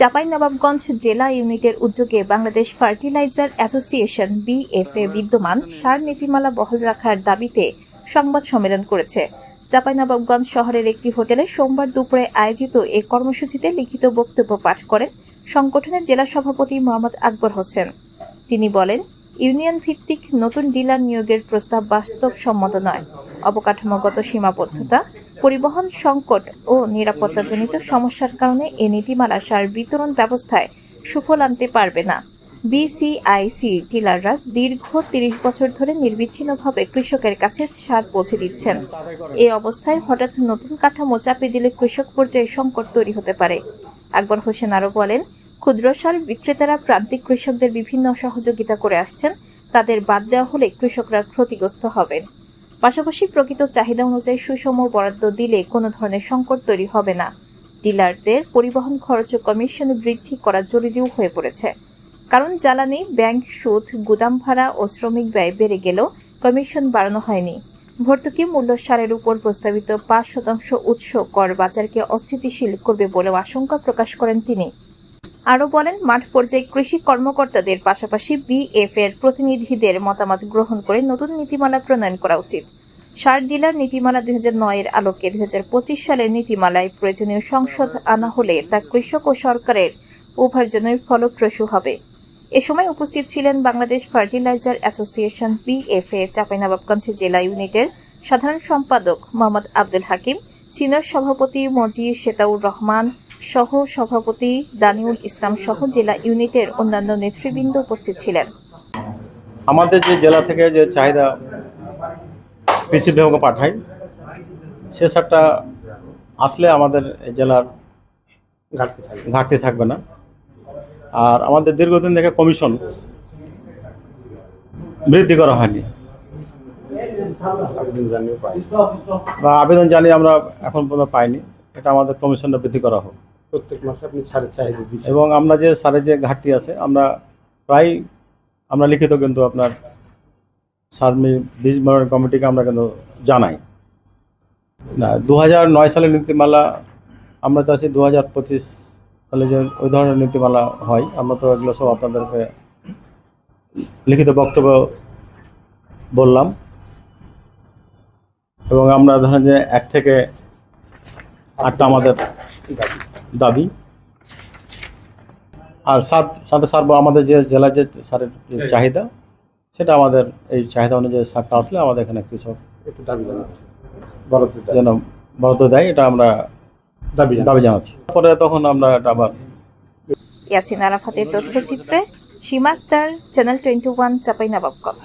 চাঁপাইনবাবগঞ্জ জেলা ইউনিটের উদ্যোগে বাংলাদেশ ফার্টিলাইজার অ্যাসোসিয়েশন বিএফএ বিদ্যমান সার নীতিমালা বহাল রাখার দাবিতে সংবাদ সম্মেলন করেছে। চাঁপাইনবাবগঞ্জ শহরের একটি হোটেলে সোমবার দুপুরে আয়োজিত এ কর্মসূচিতে লিখিত বক্তব্য পাঠ করেন সংগঠনের জেলা সভাপতি মোহাম্মদ আকবর হোসেন। তিনি বলেন, ইউনিয়ন ভিত্তিক নতুন ডিলার নিয়োগের প্রস্তাব বাস্তবসম্মত নয়। অবকাঠামোগত সীমাবদ্ধতা পরিবহন সংকট ও নিরাপত্তাজনিত সমস্যার কারণে এ নীতিমালা সার বিতরণ ব্যবস্থায় সুফল আনতে পারবে না। বিসিআইসি ডিলাররা দীর্ঘ তিরিশ বছর ধরে নির্বিচ্ছিন্নভাবে কৃষকের কাছে সার পৌঁছে দিচ্ছেন। এই অবস্থায় হঠাৎ নতুন কাঠামো চাপে দিলে কৃষক পর্যায়ে সংকট তৈরি হতে পারে। আকবর হোসেন আরও বলেন, ক্ষুদ্র সার বিক্রেতারা প্রান্তিক কৃষকদের বিভিন্ন সহযোগিতা করে আসছেন। তাদের বাদ দেওয়া হলে কৃষকরা ক্ষতিগ্রস্ত হবেন। পাশাপাশি প্রকৃত চাহিদা অনুযায়ী সুষম বরাদ্দ দিলে কোনো ধরনের সংকট তৈরি হবে না। ডিলারদের পরিবহন খরচ কমিশন বৃদ্ধি করা জরুরিও হয়ে পড়েছে। কারণ জ্বালানি, ব্যাংক সুদ, গুদাম ভাড়া ও শ্রমিক ব্যয় বেড়ে গেলেও কমিশন বাড়ানো হয়নি। ভর্তুকি মূল্য সারের উপর প্রস্তাবিত পাঁচ শতাংশ উৎস কর বাজারকে অস্থিতিশীল করবে বলেও আশঙ্কা প্রকাশ করেন তিনি। আরও বলেন, মাঠ পর্যায়ে কৃষি কর্মকর্তাদের পাশাপাশি বিএফ এর প্রতিনিধিদের মতামত গ্রহণ করে নতুন নীতিমালা প্রণয়ন করা উচিত। সার ডিলার নীতিমালা দুই এর আলোকে দুই হাজার পঁচিশ সালের নীতিমালায় প্রয়োজনীয় সংসদ আনা হলে তা কৃষক ও সরকারের উভয়ের জন্যই ফলপ্রসূ হবে। এ সময় উপস্থিত ছিলেন Bangladesh fertiliser association BFA Chapainawabganj জেলা ইউনিটের সাধারণ সম্পাদক মোহাম্মদ আব্দুল হাকিম, সিনিয়র সভাপতি মজি শেতাউর রহমান সহ সভাপতি দানিউল ইসলাম সহ জেলা ইউনিটের অন্যান্য নেতৃবৃন্দ উপস্থিত ছিলেন। আমাদের যে জেলা থেকে যে চাহিদা কৃষি বিভাগে পাঠাই সে সারটা আসলে আমাদের জেলার ঘাটতি থাকবে। ঘাটতি থাকবে না। আর আমাদের দীর্ঘদিন থেকে কমিশন বৃদ্ধি করা হয়নি। বা আবেদন জানিয়ে আমরা এখন পর্যন্ত পাইনি। এটা আমাদের কমিশনটা বৃদ্ধি করা হোক। প্রত্যেক মাসে আপনি সাড়ে চাহিদা দিচ্ছেন। এবং আমরা যে সারের যে ঘাটতি আছে, আমরা প্রায়, আমরা লিখিত কিন্তু আপনার সার বীজ মনোনয়ন কমিটিকে আমরা কিন্তু জানাই। না দু নয় সালের নীতিমালা, আমরা চাচ্ছি দু হাজার পঁচিশ সালে যে ওই ধরনের নীতিমালা হয়, আমরা তো এগুলো সব আপনাদেরকে লিখিত বক্তব্য বললাম। এবং আমরা ধরেন যে এক থেকে আটটা আমাদের দাবি। আর সার সাথে সার বা আমাদের যে জেলার যে সারের চাহিদা সেটা আমাদের এই চাহিদা অনুযায়ী সারটা আসলে আমাদের এখানে কৃষক একটু দাবি জানাচ্ছি। যেন বরাদ্দ দেয় এটা আমরা দাবি দাবি জানাচ্ছি। পরে তখন আমরা এটা আবার ইয়াসিন আরাফাতের তথ্যচিত্রে Sima Akter channel twenty one Chapainawabganj